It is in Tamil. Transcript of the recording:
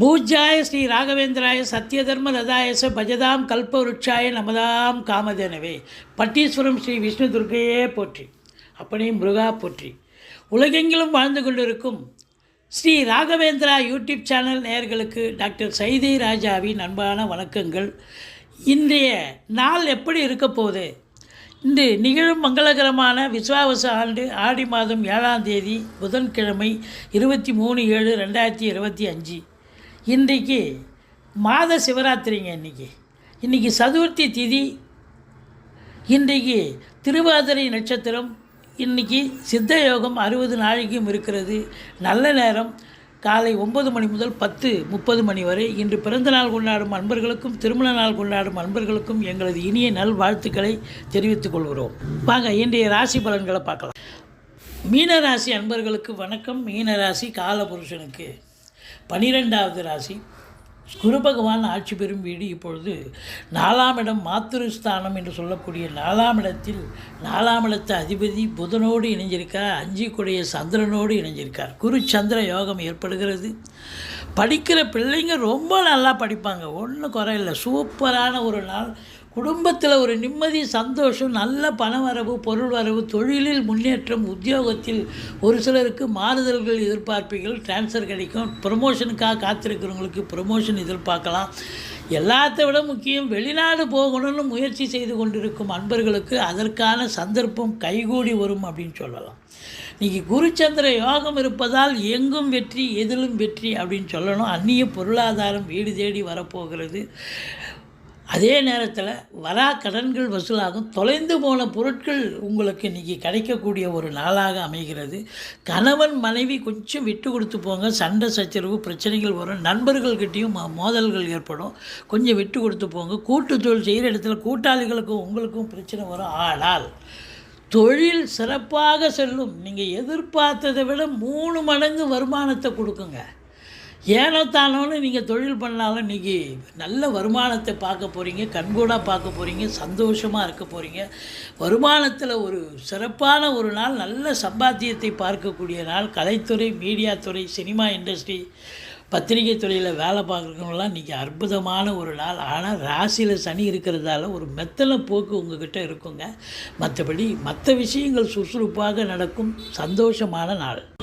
பூஜ்யாய ஸ்ரீ ராகவேந்திராய சத்யதர்ம ரதாயச பஜதாம் கல்பவருட்சாய நமதாம் காமதேனவே. பட்டீஸ்வரம் ஸ்ரீ விஷ்ணு துர்க்கையே போற்றி. அப்பனே முருகா போற்றி. உலகெங்கிலும் வாழ்ந்து கொண்டிருக்கும் ஸ்ரீ ராகவேந்திரா யூடியூப் சேனல் நேயர்களுக்கு டாக்டர் சைதை ராஜாவின் அன்பான வணக்கங்கள். இன்றைய நாள் எப்படி இருக்க போகுது? இன்று நிகழும் மங்களகரமான விஸ்வாவச ஆண்டு ஆடி மாதம் ஏழாம் தேதி புதன்கிழமை இருபத்தி மூணு ஏழு ரெண்டாயிரத்தி இருபத்தி அஞ்சு. இன்றைக்கு மாத சிவராத்திரிங்க இன்றைக்கி இன்றைக்கி சதுர்த்தி திதி. இன்றைக்கு திருவாதிரை நட்சத்திரம். இன்றைக்கி சித்த யோகம் அறுபது நாளைக்கும் இருக்கிறது. நல்ல நேரம். காலை ஒன்பது மணி முதல் பத்து முப்பது மணி வரை இன்று பிறந்த நாள் கொண்டாடும் அன்பர்களுக்கும் திருமண நாள் கொண்டாடும் அன்பர்களுக்கும் எங்களது இனிய நல் வாழ்த்துக்களை தெரிவித்துக் கொள்கிறோம். வாங்க இன்றைய ராசி பலன்களை பார்க்கலாம். மீனராசி அன்பர்களுக்கு வணக்கம். மீனராசி காலபுருஷனுக்கு. பனிரெண்டாவது ராசி. குரு பகவான் ஆட்சி பெறும் வீடு இப்பொழுது நாலாம் இடம் மாத்திருஸ்தானம் என்று சொல்லக்கூடிய நாலாம் இடத்தில் நாலாம் இடத்த அதிபதி புதனோடு இணைஞ்சிருக்கார். அஞ்சு கூடிய சந்திரனோடு இணைஞ்சிருக்கார். குரு சந்திர யோகம் ஏற்படுகிறது. படிக்கிற பிள்ளைங்க ரொம்ப நல்லா படிப்பாங்க. ஒன்றும் குறையில்லை சூப்பரான ஒரு நாள். குடும்பத்தில் ஒரு நிம்மதி சந்தோஷம் நல்ல பண வரவு பொருள் வரவு தொழிலில் முன்னேற்றம் உத்தியோகத்தில் ஒரு சிலருக்கு மாறுதல்கள் எதிர்பார்ப்பீர்கள் டிரான்ஸ்ஃபர் கிடைக்கும். ப்ரொமோஷனுக்காக காத்திருக்கிறவங்களுக்கு ப்ரொமோஷன் எதிர்பார்க்கலாம். எல்லாத்தை விட முக்கியம் வெளிநாடு போகணும்னு முயற்சி செய்து கொண்டிருக்கும் அன்பர்களுக்கு அதற்கான சந்தர்ப்பம் கைகூடி வரும் அப்படின்னு சொல்லலாம். இன்றைக்கி குருச்சந்திர யோகம் இருப்பதால் எங்கும் வெற்றி எதிலும் வெற்றி அப்படின்னு சொல்லணும். அந்நிய பொருளாதாரம் வீடு தேடி வரப்போகிறது. அதே நேரத்தில் வரா கடன்கள் வசூலாகும். தொலைந்து போன பொருட்கள் உங்களுக்கு இன்றைக்கி கிடைக்கக்கூடிய ஒரு நாளாக அமைகிறது. கணவன் மனைவி கொஞ்சம் விட்டு கொடுத்து போங்க. சண்டை சச்சரவு பிரச்சனைகள் வரும். நண்பர்கள்கிட்டையும் ம- மோதல்கள் ஏற்படும். கொஞ்சம் விட்டு கொடுத்து போங்க. கூட்டு தொழில் செய்கிற இடத்துல கூட்டாளிகளுக்கும் உங்களுக்கும் பிரச்சனை வரும். ஆனால் தொழில் சிறப்பாக செல்லும். நீங்கள் எதிர்பார்த்ததை விட மூணு மடங்கு வருமானத்தை கொடுக்குங்க. ஏனோ தானோன்னு நீங்கள் தொழில் பண்ணாலும் இன்றைக்கி நல்ல வருமானத்தை பார்க்க போகிறீங்க கண்கூடாக பார்க்க போகிறீங்க சந்தோஷமாக இருக்க போகிறீங்க வருமானத்தில் ஒரு சிறப்பான ஒரு நாள் நல்ல சம்பாத்தியத்தை பார்க்கக்கூடிய நாள். கலைத்துறை மீடியா துறை சினிமா இண்டஸ்ட்ரி பத்திரிகை துறையில் வேலை பார்க்குறவங்களாம் இன்றைக்கி அற்புதமான ஒரு நாள். ஆனால் ராசியில் சனி இருக்கிறதால ஒரு மெத்தன போக்கு உங்ககிட்ட இருக்குங்க. மற்றபடி மற்ற விஷயங்கள் சுறுசுறுப்பாக நடக்கும் சந்தோஷமான நாள்.